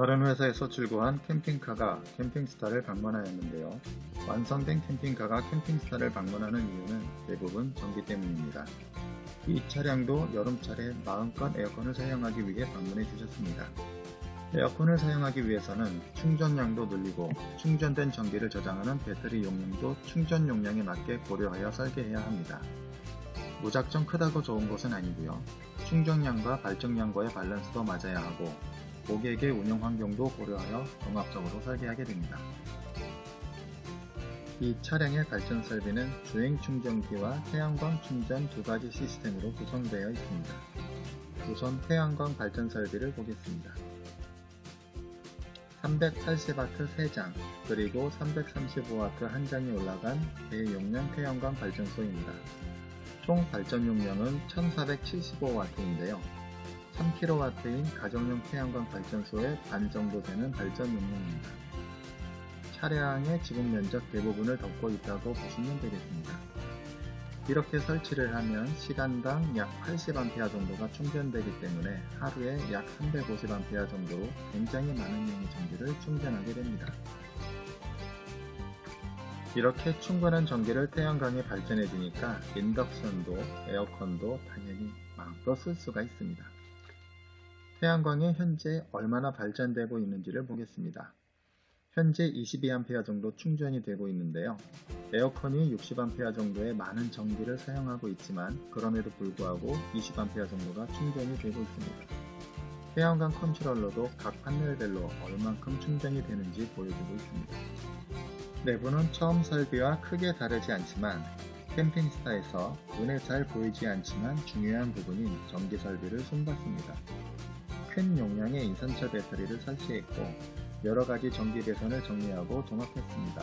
다른 회사에서 출고한 캠핑카가 캠핑스타를 방문하였는데요. 완성된 캠핑카가 캠핑스타를 방문하는 이유는 대부분 전기 때문입니다. 이 차량도 여름철에 마음껏 에어컨을 사용하기 위해 방문해 주셨습니다. 에어컨을 사용하기 위해서는 충전량도 늘리고 충전된 전기를 저장하는 배터리 용량도 충전 용량에 맞게 고려하여 설계해야 합니다. 무작정 크다고 좋은 것은 아니고요. 충전량과 발전량과의 밸런스도 맞아야 하고 고객의 운영 환경도 고려하여 종합적으로 설계하게 됩니다. 이 차량의 발전 설비는 주행 충전기와 태양광 충전 두 가지 시스템으로 구성되어 있습니다. 우선 태양광 발전 설비를 보겠습니다. 380W 3장, 그리고 335W 1장이 올라간 대용량 태양광 발전소입니다. 총 발전 용량은 1475W인데요. 3kW인 가정용 태양광 발전소의 반 정도 되는 발전 용량입니다. 차량의 지붕 면적 대부분을 덮고 있다고 보시면 되겠습니다. 이렇게 설치를 하면 시간당 약 80A 정도가 충전되기 때문에 하루에 약 350A 정도로 굉장히 많은 양의 전기를 충전하게 됩니다. 이렇게 충분한 전기를 태양광에 발전해 주니까 인덕션도 에어컨도 당연히 마음껏 쓸 수가 있습니다. 태양광이 현재 얼마나 발전되고 있는지를 보겠습니다. 현재 22A 정도 충전이 되고 있는데요. 에어컨이 60A 정도의 많은 전기를 사용하고 있지만 그럼에도 불구하고 20A 정도가 충전이 되고 있습니다. 태양광 컨트롤러도 각 판넬별로 얼만큼 충전이 되는지 보여주고 있습니다. 내부는 처음 설비와 크게 다르지 않지만 캠핑스타에서 눈에 잘 보이지 않지만 중요한 부분인 전기 설비를 손봤습니다. 큰 용량의 인산철 배터리를 설치했고 여러 가지 전기 배선을 정리하고 종합했습니다.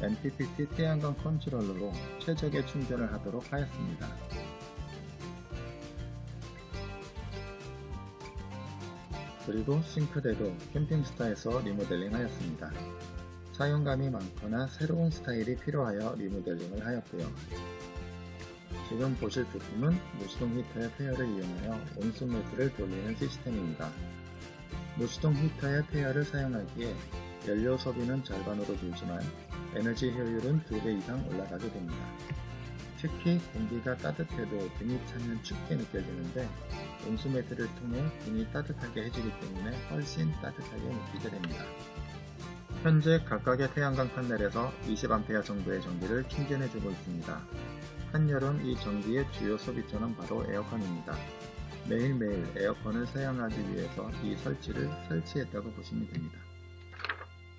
MPPT 태양광 컨트롤러로 최적의 충전을 하도록 하였습니다. 그리고 싱크대도 캠핑스타에서 리모델링 하였습니다. 사용감이 많거나 새로운 스타일이 필요하여 리모델링을 하였고요. 지금 보실 부품은 무수동 히터의 폐열을 이용하여 온수 매트를 돌리는 시스템입니다. 무수동 히터의 폐열을 사용하기에 연료 소비는 절반으로 줄지만 에너지 효율은 2배 이상 올라가게 됩니다. 특히 공기가 따뜻해도 등이 차면 춥게 느껴지는데 온수 매트를 통해 등이 따뜻하게 해주기 때문에 훨씬 따뜻하게 느끼게 됩니다. 현재 각각의 태양광 판넬에서 20A 정도의 전기를 충전해주고 있습니다. 한여름 이 전기의 주요 소비처는 바로 에어컨입니다. 매일매일 에어컨을 사용하기 위해서 이 설치를 설치했다고 보시면 됩니다.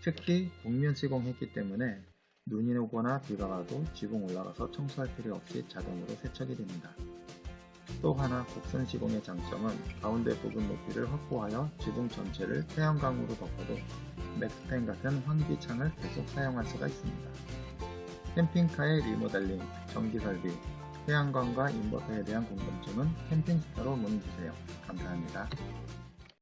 특히 국면 시공했기 때문에 눈이 오거나 비가 와도 지붕 올라가서 청소할 필요 없이 자동으로 세척이 됩니다. 또 하나 곡선 시공의 장점은 가운데 부분 높이를 확보하여 지붕 전체를 태양광으로 덮어도 맥스팬 같은 환기창을 계속 사용할 수가 있습니다. 캠핑카의 리모델링, 전기 설비, 태양광과 인버터에 대한 궁금증은 캠핑스타로 문의주세요. 감사합니다.